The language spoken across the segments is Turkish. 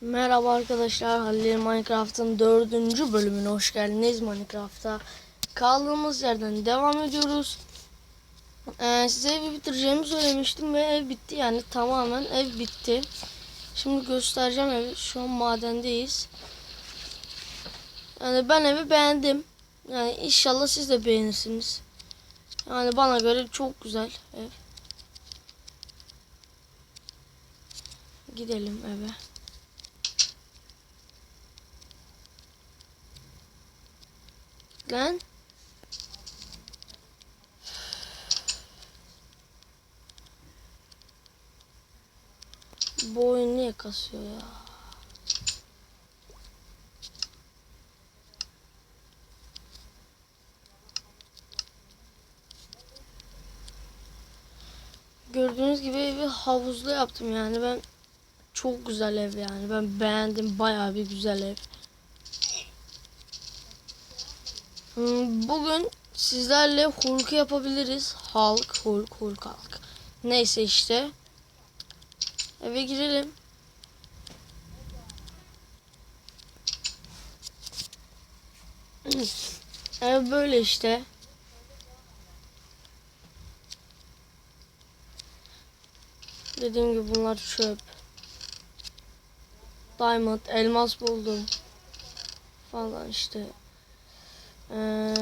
Merhaba arkadaşlar, Halil Minecraft'ın dördüncü bölümüne hoş geldiniz Minecraft'a. Kaldığımız yerden devam ediyoruz. Ee, size evi bitireceğimi söylemiştim ve ev bitti yani tamamen ev bitti. Şimdi göstereceğim evi. Şu an madendeyiz. Yani ben evi beğendim. Yani inşallah siz de beğenirsiniz. Yani bana göre çok güzel ev. Gidelim eve. Lan. Bu oyun niye kasıyor ya? Gördüğünüz gibi evi havuzlu yaptım yani ben çok güzel ev yani ben beğendim bayağı bir güzel ev. Hmm, Bugün sizlerle Hulk'u yapabiliriz. Hulk, Hulk, Hulk, Hulk. Neyse işte. Eve girelim. Ev böyle işte. Dediğim gibi bunlar çöp. Diamond, elmas buldum. Falan işte. Ee,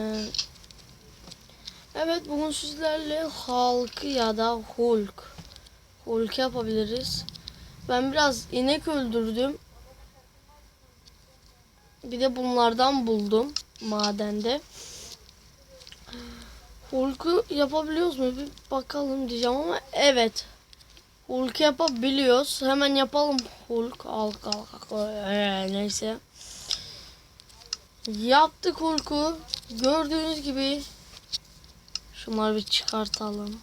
evet bugün sizlerle halkı ya da Hulk Hulk yapabiliriz. Ben biraz inek öldürdüm. Bir de bunlardan buldum madende. Hulk'u yapabiliyoruz mu? Bir bakalım diyeceğim ama evet. Hulk yapabiliyoruz. Hemen yapalım Hulk. Al al al. Ee, neyse. Yaptık Hulk'u. Gördüğünüz gibi. Şunları bir çıkartalım.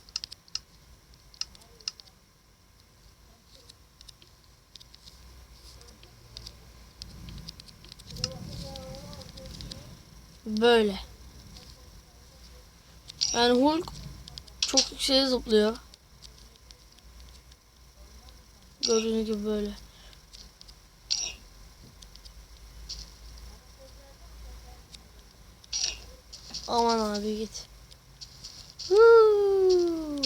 Böyle. Yani Hulk çok yükseğe zıplıyor. Gördüğünüz gibi böyle. Aman abi git. Huu.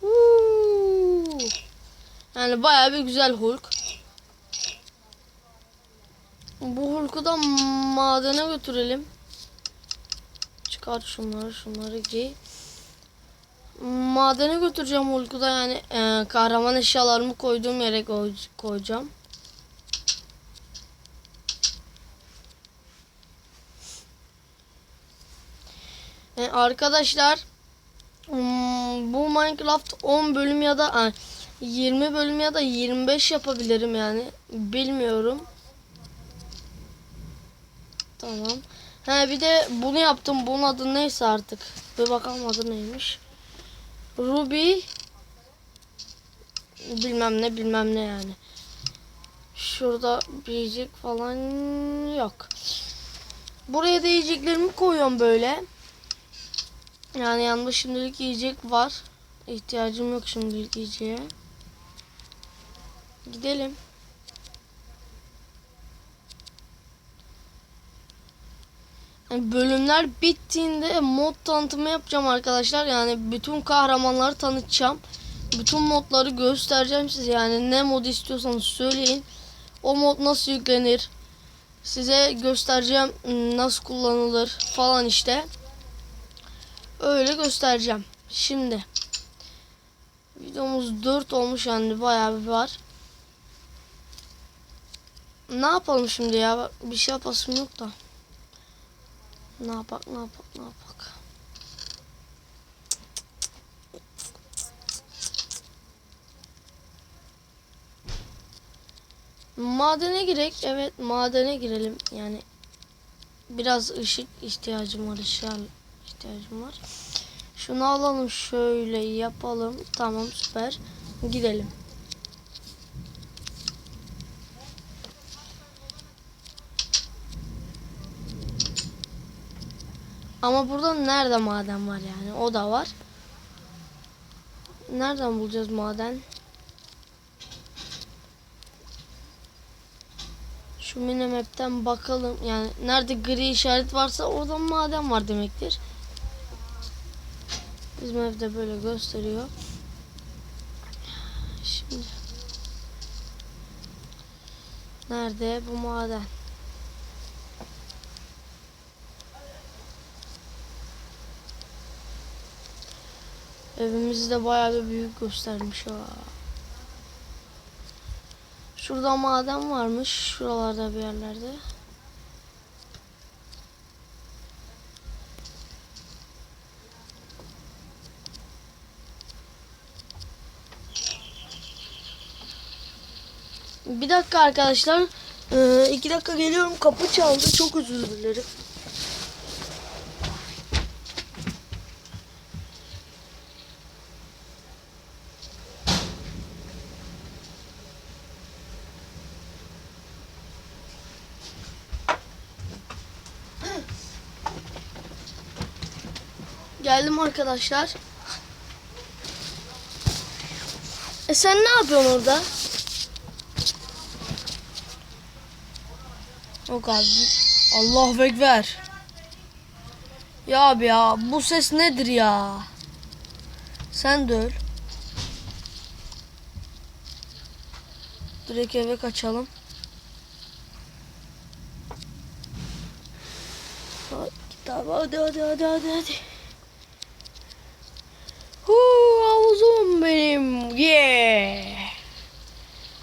Huu. Yani bayağı bir güzel Hulk. Bu Hulk'u da madene götürelim. Çıkar şunları şunları giy. Madene götüreceğim Hulk'u yani e, kahraman eşyalarımı koyduğum yere koy, koyacağım. E, arkadaşlar hmm, bu Minecraft 10 bölüm ya da ay, 20 bölüm ya da 25 yapabilirim yani bilmiyorum. Tamam. He bir de bunu yaptım. Bunun adı neyse artık. Bir bakalım adı neymiş. Ruby bilmem ne bilmem ne yani. Şurada bir yiyecek falan yok. Buraya da yiyeceklerimi koyuyorum böyle. Yani yanımda şimdilik yiyecek var. İhtiyacım yok şimdilik yiyeceğe. Gidelim. Bölümler bittiğinde mod tanıtımı yapacağım arkadaşlar. Yani bütün kahramanları tanıtacağım. Bütün modları göstereceğim size. Yani ne mod istiyorsanız söyleyin. O mod nasıl yüklenir? Size göstereceğim nasıl kullanılır falan işte. Öyle göstereceğim. Şimdi videomuz 4 olmuş yani bayağı bir var. Ne yapalım şimdi ya? Bir şey yapasım yok da. Ne yapak ne yapak ne yapak. Madene girek. Evet madene girelim. Yani biraz ışık ihtiyacım var. Işığa ihtiyacım var. Şunu alalım şöyle yapalım. Tamam süper. Gidelim. Ama burada nerede maden var yani? O da var. Nereden bulacağız maden? Şu minimap'ten bakalım. Yani nerede gri işaret varsa orada maden var demektir. Bizim evde böyle gösteriyor. Şimdi Nerede bu maden? Evimizi de bayağı bir büyük göstermiş ha. Şurada maden varmış. Şuralarda bir yerlerde. Bir dakika arkadaşlar. Ee, iki dakika geliyorum. Kapı çaldı. Çok özür dilerim. Geldim arkadaşlar. E sen ne yapıyorsun orada? Yok abi. Allah bekber. Ya abi ya bu ses nedir ya? Sen de öl. Direkt eve kaçalım. Hadi hadi hadi hadi hadi havuzum benim. Yeah.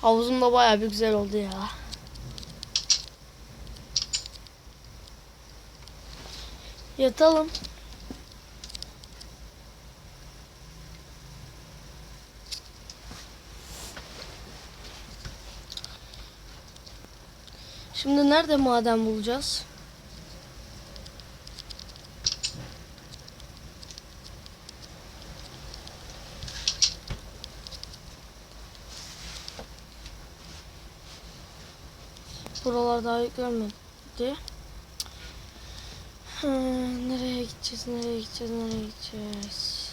Havuzum da bayağı bir güzel oldu ya. Yatalım. Şimdi nerede maden bulacağız? Buralar daha görmedi. Hmm, nereye gideceğiz, nereye gideceğiz, nereye gideceğiz?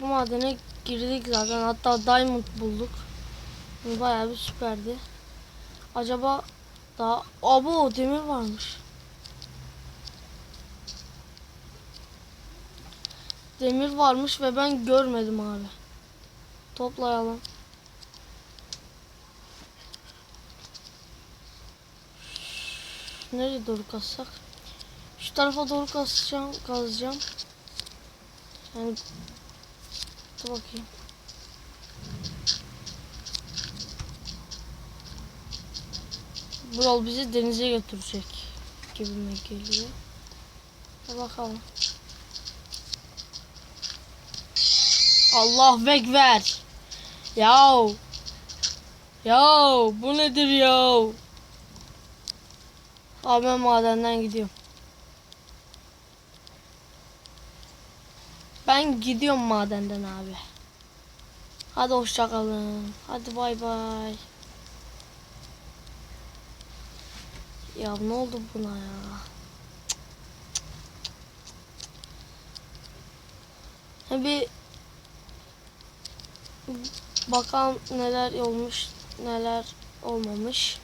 Bu madene girdik zaten. Hatta diamond bulduk. Bu Bayağı bir süperdi. Acaba daha... Abo demir varmış. Demir varmış ve ben görmedim abi. Toplayalım. Nereye doğru kazsak? Şu tarafa doğru kazacağım, kazacağım. Yani dur bakayım. Bu bizi denize götürecek gibime geliyor. Bakalım. Allah bekver. Yav. Yav bu nedir yav? Abi ben madenden gidiyorum. Ben gidiyorum madenden abi. Hadi hoşça kalın. Hadi bay bay. Ya ne oldu buna ya? Ha bir bakalım neler olmuş, neler olmamış.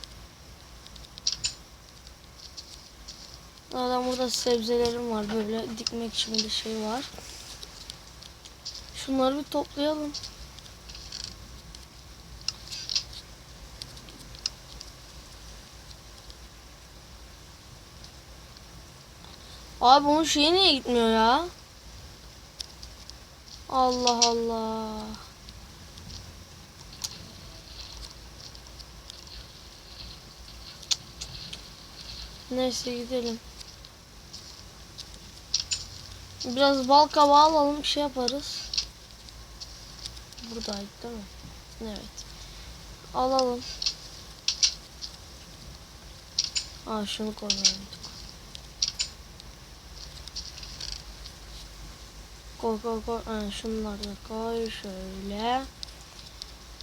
Zaten burada sebzelerim var böyle dikmek için bir şey var. Şunları bir toplayalım. Abi bunun şeyi niye gitmiyor ya? Allah Allah. Neyse gidelim. Biraz bal kabağı alalım şey yaparız. Buradaydı değil mi? Evet. Alalım. Aa şunu koymayalım. Koy koy koy. Ha, şunları da koy şöyle.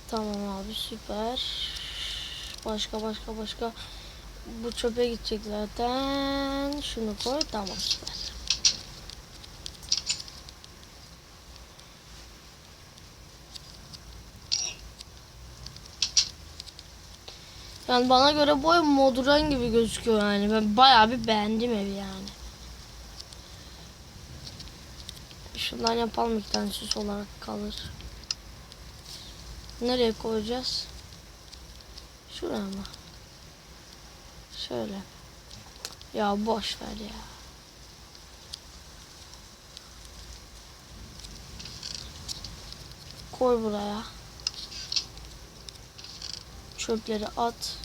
Tamam abi süper. Başka başka başka. Bu çöpe gidecek zaten. Şunu koy. Tamam süper. Yani bana göre bu ev modern gibi gözüküyor yani. Ben bayağı bir beğendim evi yani. Şundan yapalım bir tane süs olarak kalır. Nereye koyacağız? Şuraya mı? Şöyle. Ya boş ver ya. Koy buraya. Çöpleri at.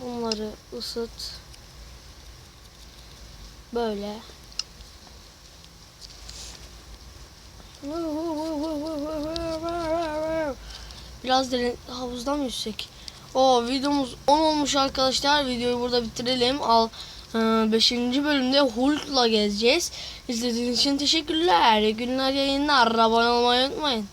Bunları ısıt. Böyle. Biraz derin havuzdan mı yüzsek? O videomuz 10 olmuş arkadaşlar. Videoyu burada bitirelim. Al 5. bölümde Hulk'la gezeceğiz. İzlediğiniz için teşekkürler. Günler yayınlar. Abone olmayı unutmayın.